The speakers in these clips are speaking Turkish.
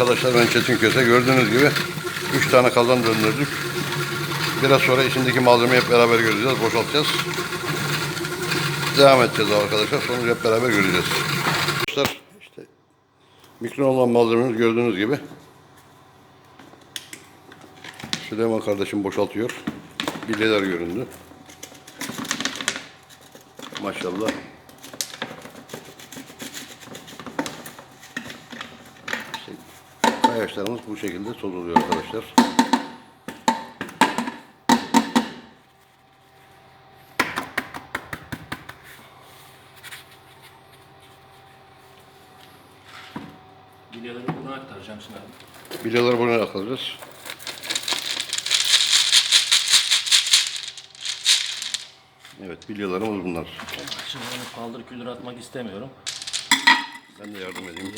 arkadaşlar ben Çetin Köse. Gördüğünüz gibi 3 tane kazan döndürdük. Biraz sonra içindeki malzemeyi hep beraber göreceğiz. Boşaltacağız. Devam edeceğiz arkadaşlar. Sonucu hep beraber göreceğiz. Arkadaşlar işte mikron olan malzememiz gördüğünüz gibi. Süleyman kardeşim boşaltıyor. Bilyeler göründü. Maşallah. Kayaçlarımız bu şekilde tozuluyor arkadaşlar. Bilyaları buna aktaracağım şimdi abi. Bilyeleri buraya aktaracağız. Evet bilyelerimiz bunlar. Şimdi onu paldır küldür atmak istemiyorum. Ben de yardım edeyim.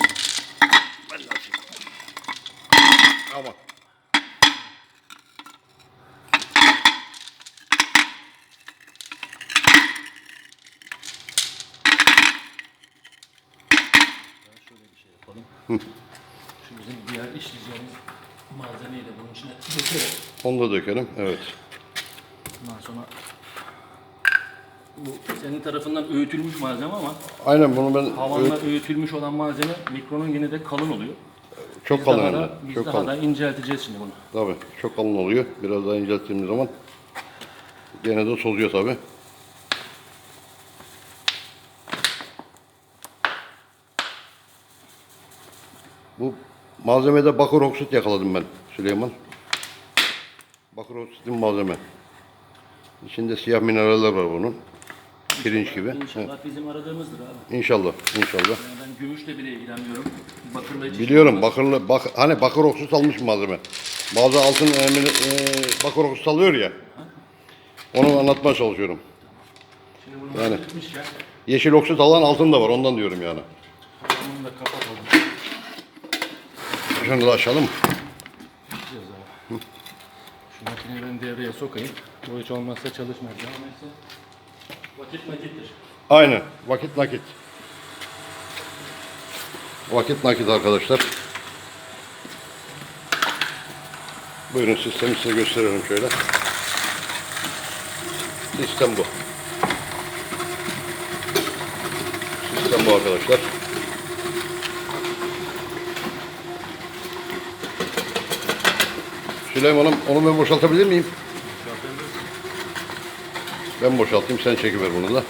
Şöyle bir şey yapalım. Şu bizim diğer işleyeceğimiz malzemeyi de bunun içine dökelim. Onu da dökelim. Evet. Ondan sonra bu senin tarafından öğütülmüş malzeme ama Aynen bunu ben havanla öğütülmüş olan malzeme mikronun yine de kalın oluyor. Çok kalın hem de. biz Çok daha kalın. da incelteceğiz şimdi bunu. Tabii çok kalın oluyor. Biraz daha incelttiğimiz zaman gene de sozuyor tabii. Bu malzemede bakır oksit yakaladım ben Süleyman. Bakır oksitin malzeme. İçinde siyah mineraller var bunun. Pirinç gibi. İnşallah bizim aradığımızdır abi. İnşallah, inşallah. Yani ben gümüşle bile ilgilenmiyorum. Bakırla hiç Biliyorum bakırlı bak hani bakır oksit almış malzeme. Bazı altın e, mine- e, bakır oksit alıyor ya. Onu anlatmaya çalışıyorum. Şimdi bunu Yani. yani. bitmişken Yeşil oksit alan altın da var ondan diyorum yani. bunu da kapatalım. Şunu da açalım. Yapacağız abi. Şu makineyi ben devreye sokayım. Bu hiç olmazsa çalışmaz. Neyse. Vakit nakittir. Aynen. Vakit nakit. Vakit nakit arkadaşlar. Buyurun sistemi size gösterelim şöyle. Sistem bu. Sistem bu arkadaşlar. Süleyman'ım onu ben boşaltabilir miyim? Ben boşaltayım sen çekiver bunu da.